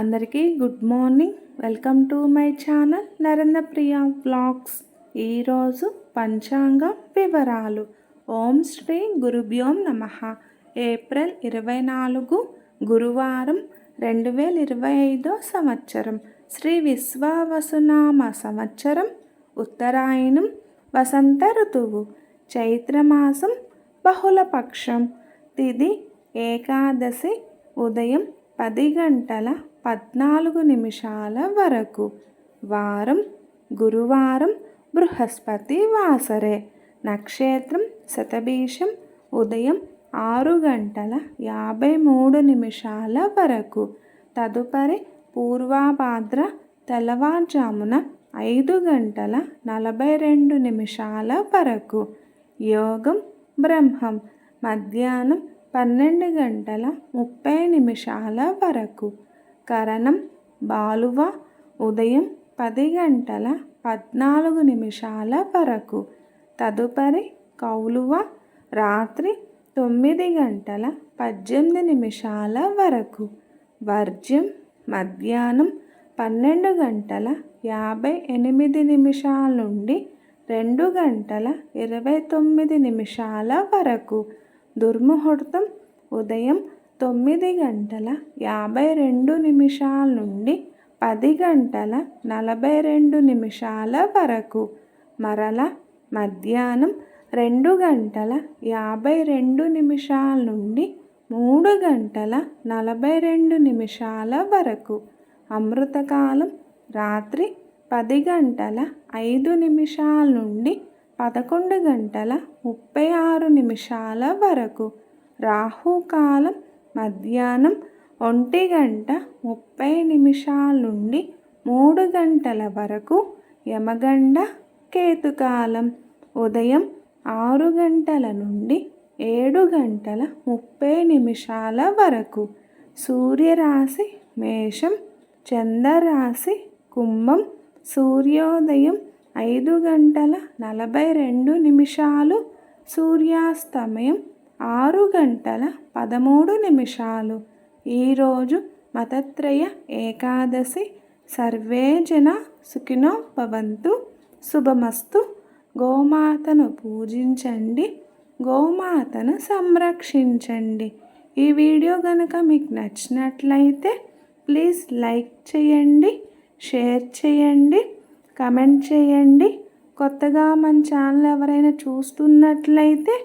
అందరికీ good morning. Welcome to my channel Narendra Priya vlogs. ఈరోజు పంచాంగ వివరాలు. ఓం శ్రీ గురుభ్యోం నమ. ఏప్రిల్ ఇరవై నాలుగు గురువారం రెండు వేల ఇరవై ఐదో సంవత్సరం. శ్రీ విశ్వావసునామ సంవత్సరం ఉత్తరాయణం వసంత ఋతువు చైత్రమాసం బహుళపక్షం. తిది ఏకాదశి ఉదయం పది గంటల పద్నాలుగు నిమిషాల వరకు. వారం గురువారం బృహస్పతి వాసరే. నక్షత్రం శతభీషం ఉదయం ఆరు గంటల యాభై మూడు నిమిషాల వరకు. తదుపరి పూర్వాభాద్ర తెల్లవారుజామున ఐదు గంటల నలభై రెండు నిమిషాల వరకు. యోగం బ్రహ్మం మధ్యాహ్నం పన్నెండు గంటల ముప్పై నిమిషాల వరకు. కరణం బాలువ ఉదయం పది గంటల పద్నాలుగు నిమిషాల వరకు. తదుపరి కౌలువ రాత్రి తొమ్మిది గంటల పద్దెనిమిది నిమిషాల వరకు. వర్జ్యం మధ్యాహ్నం పన్నెండు గంటల యాభై ఎనిమిది నిమిషాల నుండి రెండు గంటల ఇరవై తొమ్మిది నిమిషాల వరకు. దుర్ముహూర్తం ఉదయం తొమ్మిది గంటల యాభై రెండు నిమిషాల నుండి పది గంటల నలభై రెండు నిమిషాల వరకు. మరల మధ్యాహ్నం రెండు గంటల యాభై రెండు నిమిషాల నుండి మూడు గంటల నలభై రెండు నిమిషాల వరకు. అమృతకాలం రాత్రి పది గంటల ఐదు నిమిషాల నుండి పదకొండు గంటల ముప్పై ఆరు నిమిషాల వరకు. రాహుకాలం మధ్యాహ్నం ఒంటి గంట ముప్పై నిమిషాల నుండి మూడు గంటల వరకు యమగండ కేతుకాలం. ఉదయం ఆరు గంటల నుండి ఏడు గంటల ముప్పై నిమిషాల వరకు సూర్యరాశి మేషం చంద్రరాశి కుంభం సూర్యోదయం ఐదు గంటల నలభై రెండు నిమిషాలు సూర్యాస్తమయం ఆరు గంటల పదమూడు నిమిషాలు. ఈరోజు మతత్రయ ఏకాదశి. సర్వే జన సుఖినో భవంతు. శుభమస్తు. గోమాతను పూజించండి. గోమాతను సంరక్షించండి. ఈ వీడియో కనుక మీకు నచ్చినట్లయితే ప్లీజ్ లైక్ చేయండి షేర్ చేయండి కమెంట్ చేయండి. కొత్తగా మన ఛానల్ ఎవరైనా చూస్తున్నట్లయితే